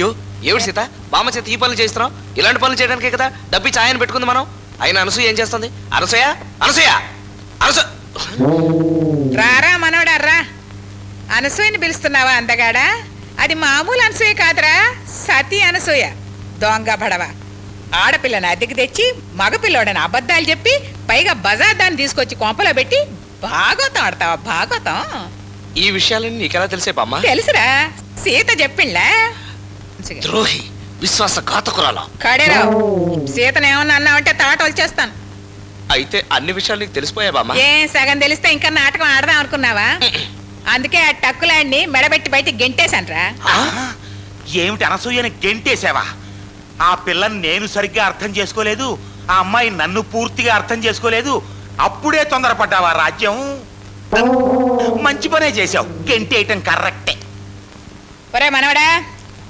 అయ్యో ఏమిటి సీత? బామ్మ చేత ఈ పనులు చేస్తున్నావు ఇలాంటి పనులు చేయడానికే కదా డబ్బి ఛాయని పెట్టుకుంది మనం? అయినా అనసూయ ఏం చేస్తుంది? అనసూయ? అనసూయ? అనసూ రారా మనవడా రా. అనసూయని పిలుస్తున్నావా అందగాడా? అది మామూలు అనసూయ కాదురా సతీ అనసూయ. దొంగ బడవ ఆడపిల్లని అద్దెకి తెచ్చి మగపిల్లోడని అబద్ధాలు చెప్పి పైగా బజార్ దాన్ని తీసుకొచ్చి కొంపలో పెట్టి భాగవతం ఆడతావా భాగవతం? ఈ విషయాలన్నీ నీకెలా తెలిసే బామ్మ? తెలుసురా. సీత చెప్పిండ్లా? ద్రోహి విశ్వాస ఘాతకురాలు కడేరావు సీతను ఏమన్నా అన్నావంటే తాట వచ్చేస్తాను అయితే అన్ని విషయాలు నీకు తెలిసిపోయా బామ్మ? ఏ సగం తెలిస్తే ఇంకా నాటకం ఆడదాం అనుకున్నావా? అందుకే ఆ టక్కులాడిని మెడబెట్టి బయట గెంటేశాన్రా. ఆ? ఏమిటి అనసూయని గెంటేసావా ఆ పిల్లని నేను సరిగ్గా అర్థం చేసుకోలేదు ఆ అమ్మాయి నన్ను పూర్తిగా అర్థం చేసుకోలేదు అప్పుడే తొందరపడ్డావా రాజ్యం? మంచి పనే చేశావు గెంటేయటం కరెక్టే. ఒరే మనవడా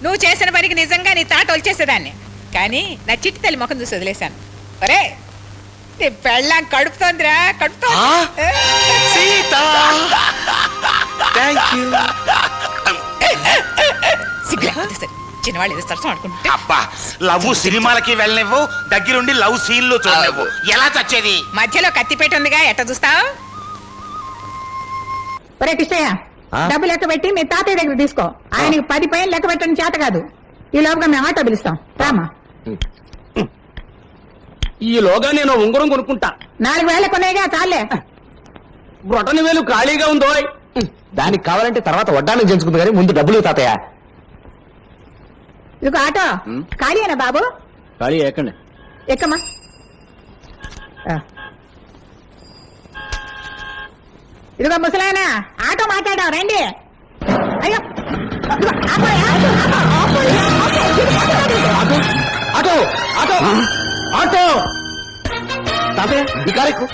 నువ్వు చేసిన పనికి నిజంగా నీ తాట వచ్చేసేదాన్ని కానీ నా చిట్టి తల్లి ముఖం చూసి వదిలేశాను. ఒరే నీ పెళ్ళాం కడుపుతోందిరా కడుపుతో ఆ? సీత! థ్యాంక్ యూ చిన్నవాళ్ళు ఏదో సరసం ఆడుకుంటే అబ్బా లవ్ సినిమాలకి వెళ్ళనివ్వు దగ్గరుండి లవ్ సీన్లు చూడనివ్వు. ఎలా చచ్చేది? మధ్యలో కత్తిపేట ఉందిగా ఎట్ట చూస్తావు? ఒరే కృష్ణయ్య డబ్బు లెక్క పెట్టి మీ తాతయ్య దగ్గర తీసుకో. ఆయనకి పది పైన లెక్క పెట్టని చేత కాదు. ఈ లోపుగా మేము ఆటో పిలుస్తాం. రామా ఈలోగా నేను ఉంగరం కొనుక్కుంటా. నాలుగు వేల కొనేగా చాలే. బ్రొటని వేలు ఖాళీగా ఉందో? దానికి కావాలంటే తర్వాత వడ్డానికి చేయించుకుంది కానీ ముందు డబ్బులు తాతయ్య. ఇదిగో ఆటో. ఖాళీనా బాబు? ఖాళీ ఎక్కండి. ఎక్కమ్మా ఆ. ఇదిగో ముసలాయన ఆటో మాట్లాడాం రండి. అయ్యో ఇదిగో, ఆపోయా? ఆపోయా? ఆపోయా? Auto auto auto. తాతయ్య ఈ కారు ఎక్కు.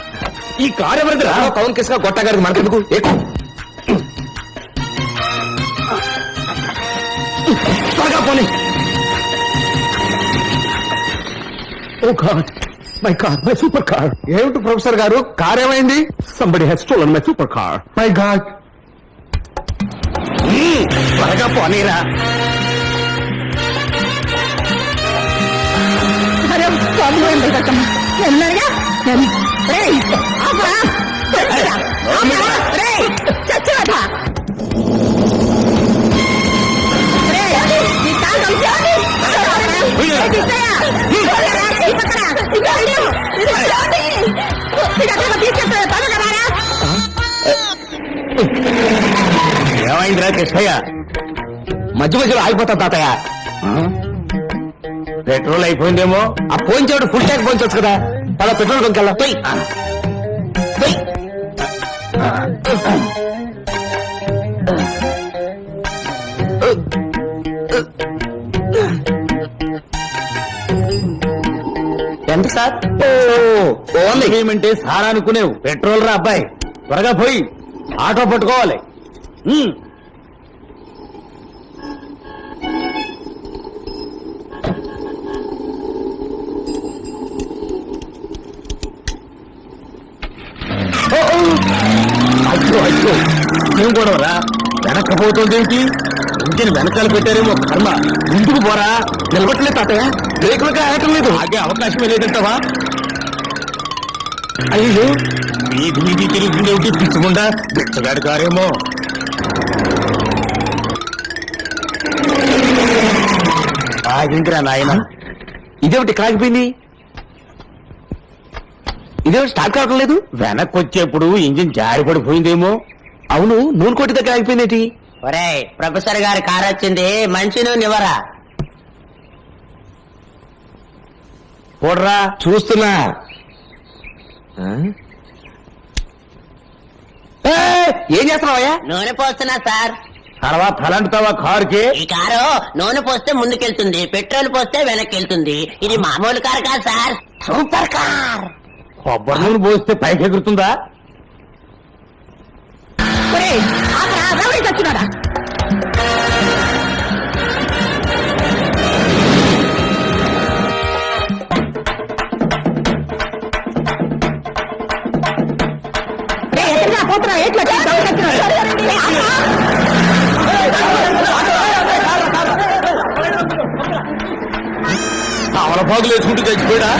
ఈ కారు ఎవరిదిరా పవన్ కిస్గా గొట్టగారికి మనకెందుకు? ఎక్కు. త్వరగా పోనీ. ఓ god. My car my super car ఏమిటి ప్రొఫెసర్ గారు? కార్ ఏమైంది? Somebody has stolen my super car my god త్వరగా పోనీరా. అరే బాబు రేయ్. రేయ్. రేయ్, నీ ఏమైందిరా కృష్ణయ్య? మధ్య మధ్యలో ఆగిపోతా తాతయ్య. పెట్రోల్ అయిపోయిందేమో ఆ పోయించేవాడు ఫుల్ ట్యాంక్ పోయించవచ్చు కదా. పద పెట్రోల్ కొనుకెళ్ళా పోయి పోయి. Sir oh only. ఏమంటే సారా అనుకునేవు. పెట్రోల్ రా అబ్బాయి. త్వరగా పోయి ఆటో పట్టుకోవాలి. అయ్యో అయ్యో. ఏం గొడవరా వెనక్కపోతుందేంటి ఇంటిని వెనకాల పెట్టారేమో కర్మ. ముందుకు పోరా. నిలబట్టలేదు తాతయ్య. బ్రేకులకి ఆగటం లేదు. ఆగే అవకాశమే లేదంటావా అయ్యో మీకు వీధి తిరుగుతుందేమిటి పిచ్చుకుండా బిచ్చగాడు కారేమో. ఆగిందిరా నాయన. ఇదేమిటి కాగిపోయింది? ఇదేమిటి స్టార్ట్ కావట్లేదు వెనక్కి వచ్చేప్పుడు ఇంజిన్ జారిపడిపోయిందేమో. అవును నూనె కొట్టి దగ్గర ఆగిపోయిందేటి? ఒరే ప్రొఫెసర్ గారి కారు వచ్చింది మంచి నూనె ఇవ్వరా పోడ్రా. చూస్తున్నా. ఏం చేస్తున్నావయ్యా నూనె పోస్తున్నా సార్. తర్వాత తలంటుతావా కారుకి? ఈ కారు నూనె పోస్తే ముందుకెళ్తుంది పెట్రోల్ పోస్తే వెనక్కి వెళ్తుంది ఇది మామూలు కారు కాదు సార్. Super car. కొబ్బరి నూనె పోస్తే పైకి ఎగురుతుందా సంవత్సరం ఎట్లా? అవల పాకులు వేసుకుంటూ చచ్చిపోయా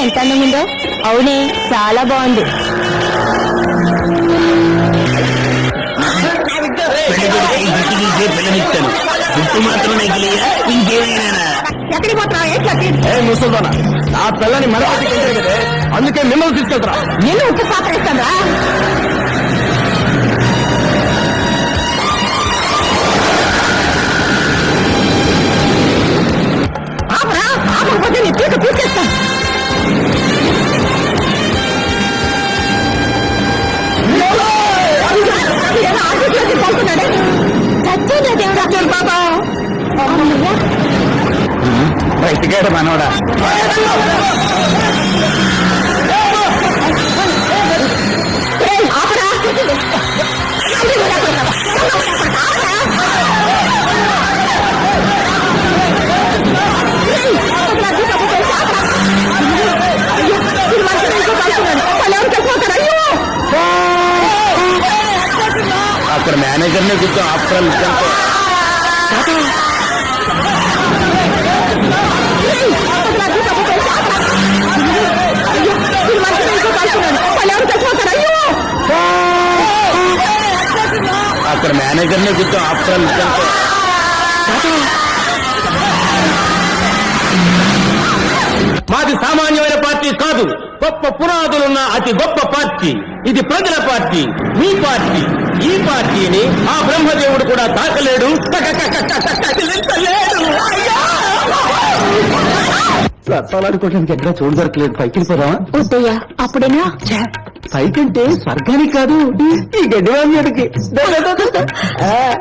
ఎంత అందంగా అవునే చాలా బాగుంది. ఎక్కడికి ఏ ముసల్దానా? నా పిల్లని మరొకటి అందుకే మిమ్మల్ని తీసుకెళ్తారా నిన్ను ఉప్పు పాత్ర ఇస్తాను ఏదో ఆఫీస్లోకి పోతున్నాడే చచ్చిందా దేవుడు? బాబా. అమ్మయ్యా. బయటికాడు మనవడా? కూర్చో ఆఫ్టర్ అక్కడ మేనేజర్ నే కూర్చో ఆఫ్టర్ మాది పార్టీ కాదు. గొప్ప పునాదులున్న అతి గొప్ప పార్టీ. ఇది ప్రజల పార్టీ. మీ పార్టీ. ఈ పార్టీని ఆ బ్రహ్మదేవుడు కూడా తాకలేడు. చట్టాలాడుకోవడానికి ఎక్కడ దొరకలేదు. పైకి వద్దయ్యా అప్పుడేనా? పైకంటే స్వర్గానికి కాదు. ఈ గడ్డివాణ్యుడికి అయ్యా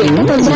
ఏంటి తొందర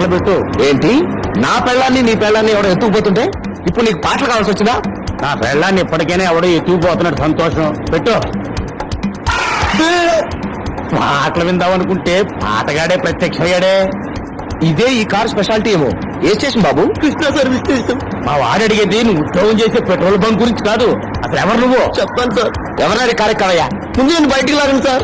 పాటలు పెట్టు ఏంటి? నా పెళ్ళాన్ని నీ పెళ్ళాన్ని ఎవడో ఎత్తుకుపోతుంటే? ఇప్పుడు నీకు పాటలు కావాల్సి వచ్చిందా? నా పెళ్ళాన్ని ఇప్పటికైనా ఎవడో ఎత్తుకుపోతున్నాడు సంతోషం. పెట్టు. పాటలు విందామనుకుంటే పాటగాడే ప్రత్యక్షయ్యాడే ఇదే ఈ కార్ స్పెషాలిటీ ఏమో. ఏ స్టేషన్ బాబు? Krishna service station. మా వాడు అడిగేది నువ్వు ఉద్యోగం చేసే పెట్రోల్ బంక్ గురించి కాదు. అసలు ఎవరు నువ్వు? చెప్తాను సార్. ఎవరన్నా కార్యక్రమయ్యా ముందు నేను బయటికి లాగను sir.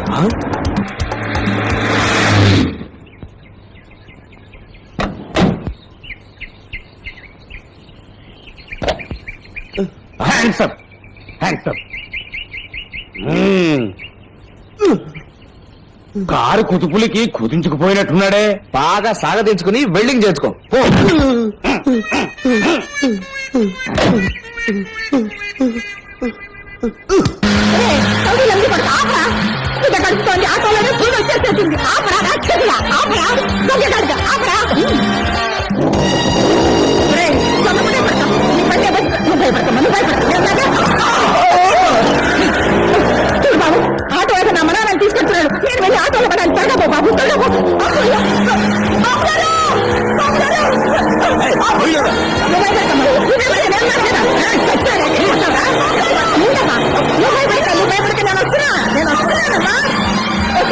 Up hands up car కుతుపులకి కుదించుకుపోయినట్టున్నాడే. బాగా సాగదించుకుని వెల్డింగ్ చేసుకో. పో. ఆపరా ఆపరా ఆపరా ఆపరా ఎవరు- నువ్వు బాబు ఆటో అయితే నా మనవరాలు తీసుకెళ్తున్నాడు నేను వెళ్ళి ఆటోలో పడాలి. త్వరగా పో బాబు త్వరగా పో. భయపడితే నేను వస్తున్నా. నేను వస్తున్నా. నేను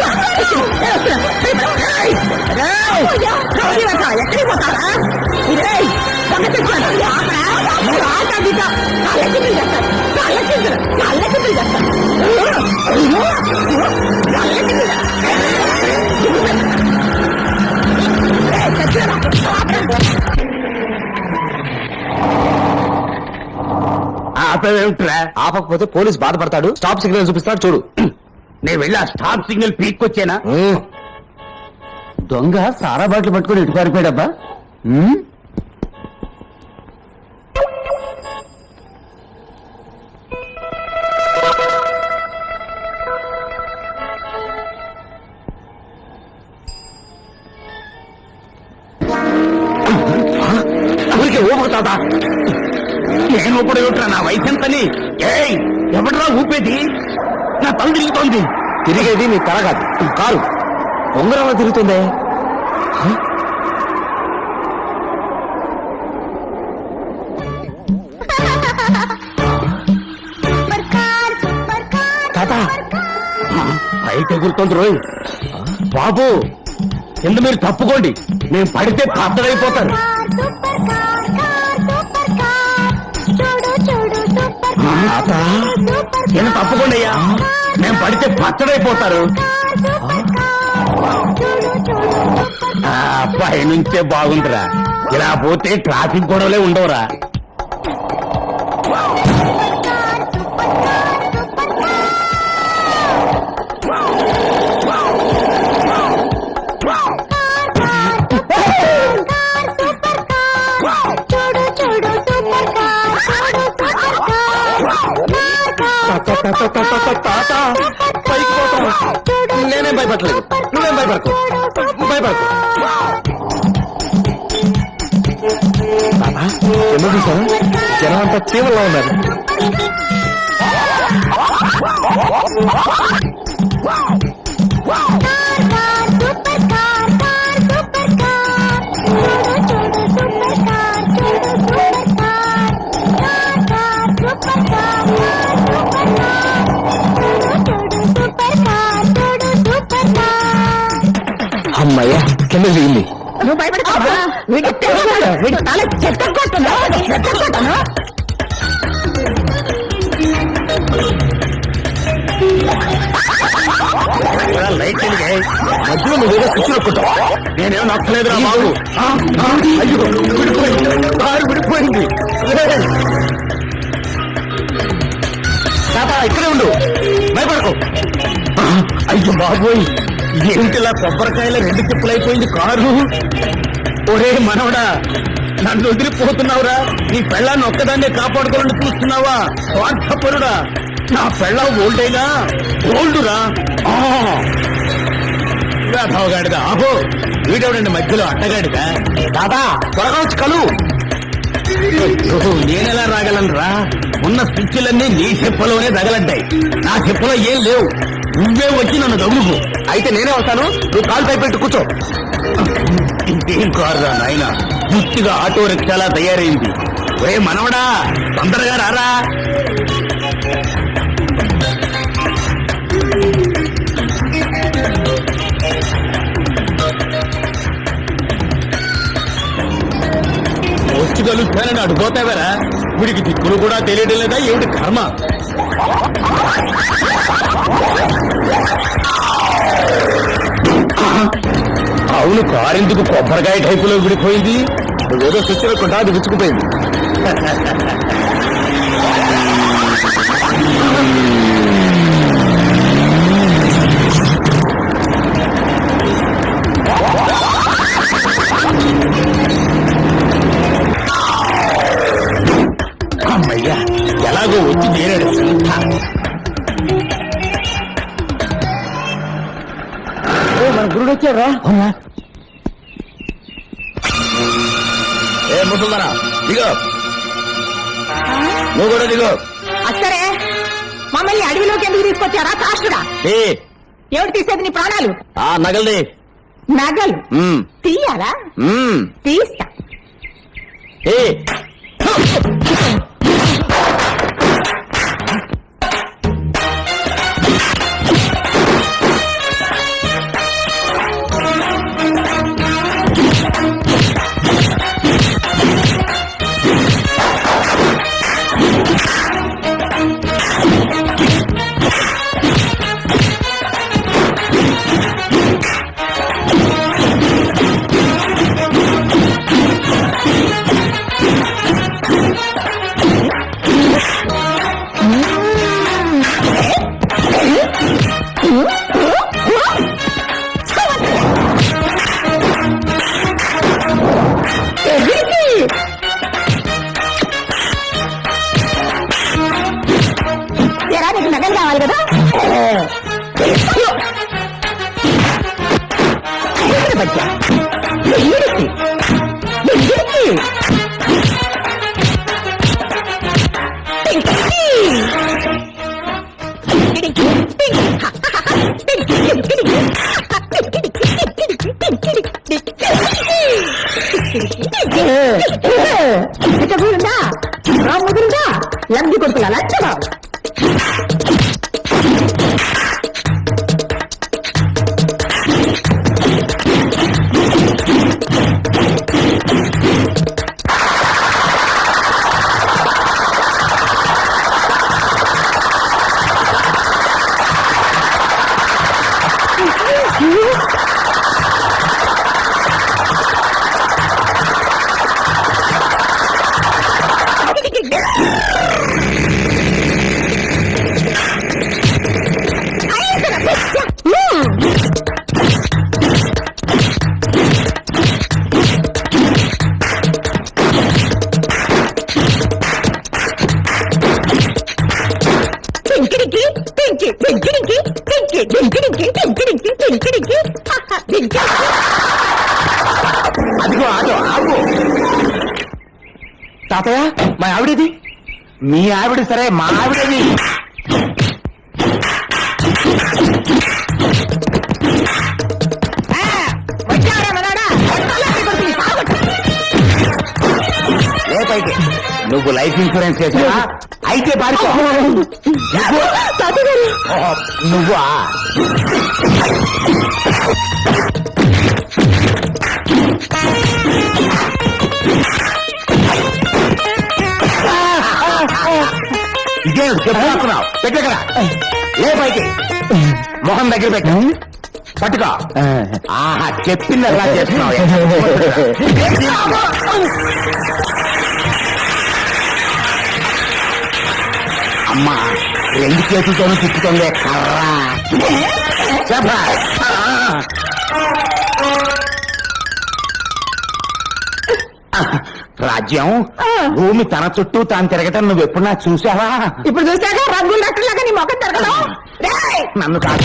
వస్తున్నా. ఆపేమిట్రా ఆపకపోతే పోలీస్ బాధపడతాడు. స్టాప్ సిగ్నల్ చూపిస్తాడు చూడు. నేను వెళ్ళి ఆ స్టాప్ సిగ్నల్ పీక్కొచ్చానా? దొంగ సారా బాటిల్ పట్టుకుని ఇటు పారిపోయాడబ్బా? ఊరికే ఊపుతాదా నేను నా ఏయ్ ఎవడరా ఊపేది? నా తల తిరుగుతోంది. తిరిగేది నీ తల కాదు కారు ఉంగరంలో తిరుగుతుందే? తాత. పైకి ఎగురుతోంది రోయ్. బాబు కింద మీరు తప్పుకోండి. నేను పడితే పెద్దడైపోతాను తాత. నిన్న తప్పకుండా అయ్యా. నేను పడితే పచ్చడైపోతారు. ఆ, పైనుంచే బాగుందిరా. ఇలా పోతే ట్రాఫిక్ గొడవలే ఉండవురా. తాత పైకి పోతాను నేనేం భయపడలేదు నువ్వేం భయపడకు భయపడకు ఎన్నో చూసాను జనం అంతా చీమల్లో ఉన్నారు అమ్మయ్య కింద దిగింది నువ్వు భయపడతావా వీడి తెగలు, వీడి తల చెత్త కొట్టను చెత్త కొట్టను లైట్ వెలిగాయి. మధ్యలో నువ్వేదో స్విచ్ నొక్కుతావు నేనేం నొక్కలేదురా బాబు. ఆ, ఆ, అయ్యో విడిపోయింది. కారు విడిపోయింది. తాత ఇక్కడే ఉండు. భయపడకు. ఆ, అయ్యో బాబోయ్. ఏంటిలా కొబ్బరికాయల రెండు తిప్పులైపోయింది కారు. ఒరే మనవడా నన్ను వదిలిపోతున్నావురా. నీ పెళ్ళాన్ని ఒక్కదాన్నే కాపాడుకోవాలని చూస్తున్నావా? స్వార్థపరుడా. నా పెళ్ళం ఓల్డేగా ఓల్డురా. రాఘవగాడిదా ఆహో వీడెవడండి మధ్యలో అట్టగాడిదా? దాదా త్వరగా వచ్చి కలు. నేనెలా రాగలను రా ఉన్న స్విచ్లన్నీ నీ చెప్పులోనే తగలంటాయి నా చెప్పులో ఏం లేవు. నువ్వే వచ్చి నన్ను తగులుకు. అయితే నేనే వస్తాను. నువ్వు కాలు పై పెట్టి కూర్చో. ఇంకేం కారురా నాయన? పూర్తిగా ఆటో రిక్షాలా తయారైంది. ఒరే మనవడా తొందరగా రారా. వచ్చి కలుస్తానని అడుగుతావరా వీడికి దిక్కులు కూడా తెలియడం లేదా? ఏమిటి కర్మ? అవును కారెందుకు కొబ్బరికాయ టైపులో విడిపోయింది? ఏదో స్విచ్ అది విచ్చుకుపోయింది. మన గురుడు వచ్చారా ఏ ముసల్దారా దిగో. నువ్వు కూడా దిగో. అసరే మమ్మల్ని అడవిలోకి ఎందుకు తీసుకొచ్చారా? కాష్టుడా? ఏ. ఎవరు తీసేది నీ ప్రాణాలు? ఆ నగలది. నగలు? తీయాలా? తీస్తా. ఏ. పట్ట మా ఆవిడేది? మీ ఆవిడ సరే మా ఆవిడేది. నువ్వు లైఫ్ ఇన్సూరెన్స్ చేసావా? అయితే పారిపో. నువ్వు- చెప్పుకున్నావు పెట్టగరా ఏ పైకి? మొహం దగ్గర పెట్టు. పట్టుకో. ఆహా చెప్పింది ఎలా చేస్తున్నావు అమ్మా రెండు చేతులతోనూ తిప్పుతుంది కర్రా. శభాష్. రాజ్యం? భూమి తన చుట్టూ తాను తిరగటం నువ్వు ఎప్పుడు నాకు చూసావా? ఇప్పుడు చూసాక రగ్గులు డాక్టర్లాగా నీ మొఖం తిరగడం! నన్ను కాదు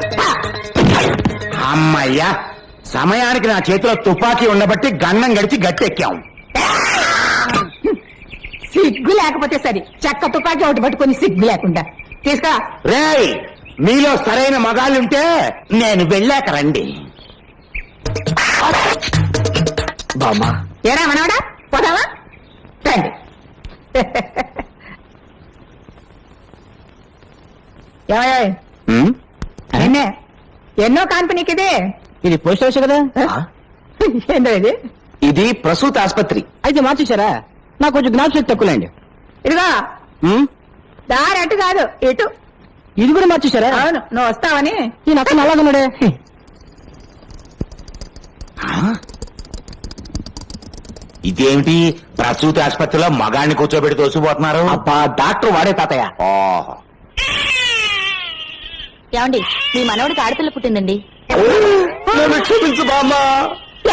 అమ్మయ్యా సమయానికి నా చేతిలో తుపాకీ ఉండబట్టి గన్నం గడిచి గట్టెక్కాం. సిగ్గు లేకపోతే సరి చెక్క తుపాకీ ఒకటి పట్టుకొని సిగ్గు లేకుండా. తీసుకో రేయ్ మీలో సరైన మగాళ్ళుంటే నేను వెళ్ళాక రండి. బామ్మా. ఏరా మనవడా? పోదావా రండి. ఏమయ్య? ఉమ్, ఎన్నో కంపెనీకి ఇది ఇది పోస్ట్ హౌస్ కదా? ఏందో ఇది? ఇది ప్రసూత ఆసుపత్రి. అయితే మార్చేశారా? నాకు కొంచెం జ్ఞాపశక్తి తక్కువలేండి. ఇదిగో. ఉమ్, దారి అటు కాదు ఇటు. ఇది కూడా మార్చేశారా? అవును నువ్వు వస్తావని. ఈ నక్క అలాగన్నాడే ఇదేమిటి? ప్రసూతి ఆసుపత్రిలో మగాడిని కూర్చోబెట్టి తోసిపోతున్నారు? అబ్బా డాక్టర్ వాడే తాతయ్య. ఓహో. ఏమండి మీ మనవడికి ఆడపిల్ల పుట్టిందండి. నన్ను క్షమించు బామ్మ.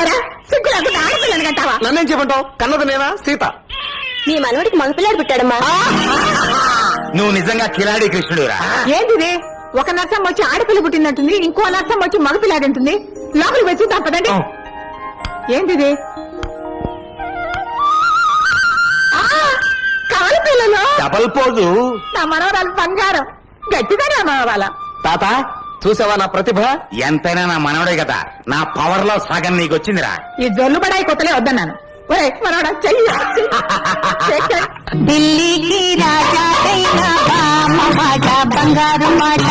ఎరా సిగ్గు లేకుండా ఆడపిల్లని కంటావా నన్నేం చెప్పంటావు కన్నది నేనా? సీత. మీ మనవడికి మగపిల్లాడు పుట్టాడమ్మా. నువ్వు నిజంగా కిలాడి కృష్ణుడురా. ఏంటిది? ఒక నర్సం వచ్చి ఆడపిల్ల పుట్టినట్టుంది ఇంకో నర్సం వచ్చి మగపిల్లాడంటుంది. లోపలికి వచ్చి తప్పదండి ఏంటిది? ఆ, కవల పిల్లలు. డబల్ పోజు నా మనవరాలు బంగారం. గట్టిగానే మనవరాల? తాత చూసావా నా ప్రతిభ? ఎంతైనా నా మనవడే కదా. నా పవర్లో సగం నీకు వచ్చిందిరా ఈ జొల్లుబడాయి కొత్తలే వద్దన్నాను. ఒరేయ్, మనవడా, చెయ్యి. చెయ్యి. ఢిల్లీకి రాజాకైన బామ్మ మాట బంగారు మాట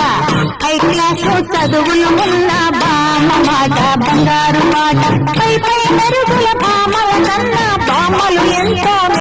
హై క్లాస్ చదువులు ఉన్న బామ్మ మాట బంగారు మాట పై పై మెరుగుల బామల కన్నా బామ్మలు ఎంతో